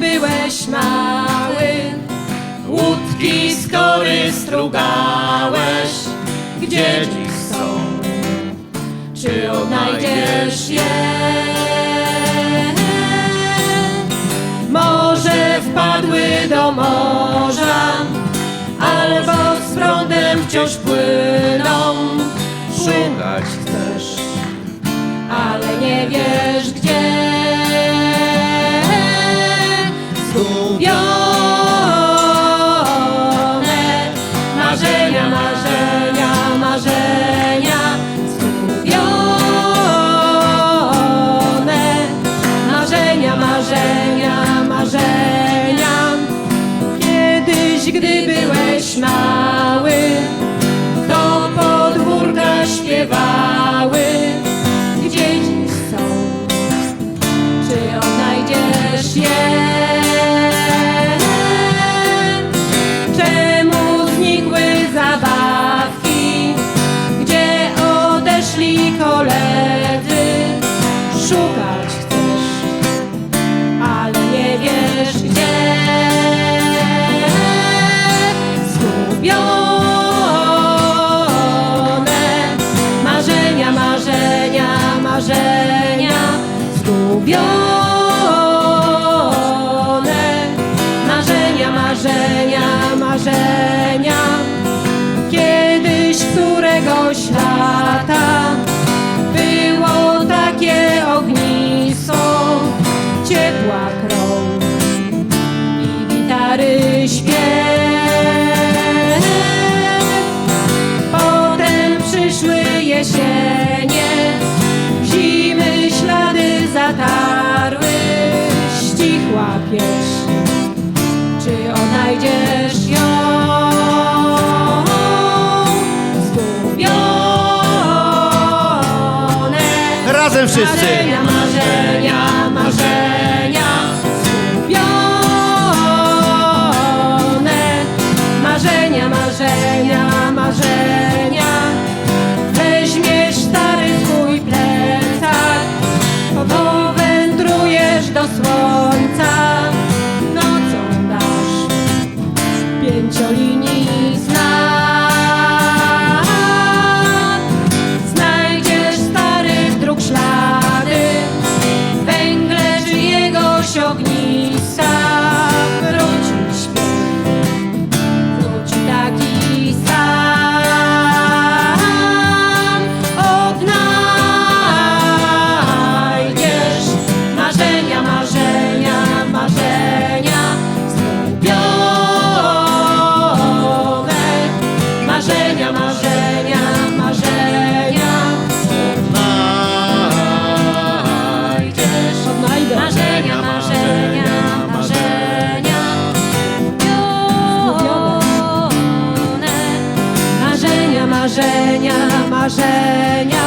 byłeś mały, łódki skory strugałeś. Gdzie dziś są? Czy odnajdziesz je? Może wpadły do morza, albo z prądem wciąż płyną. Szukać chcesz, ale nie wiesz. gdy byłeś mały. Dios. zatarły, ścichła pieśń. Czy odnajdziesz ją? Zgubione Razem wszyscy! Marzenia, marzenia, marzenia. ciągnij. marzenia.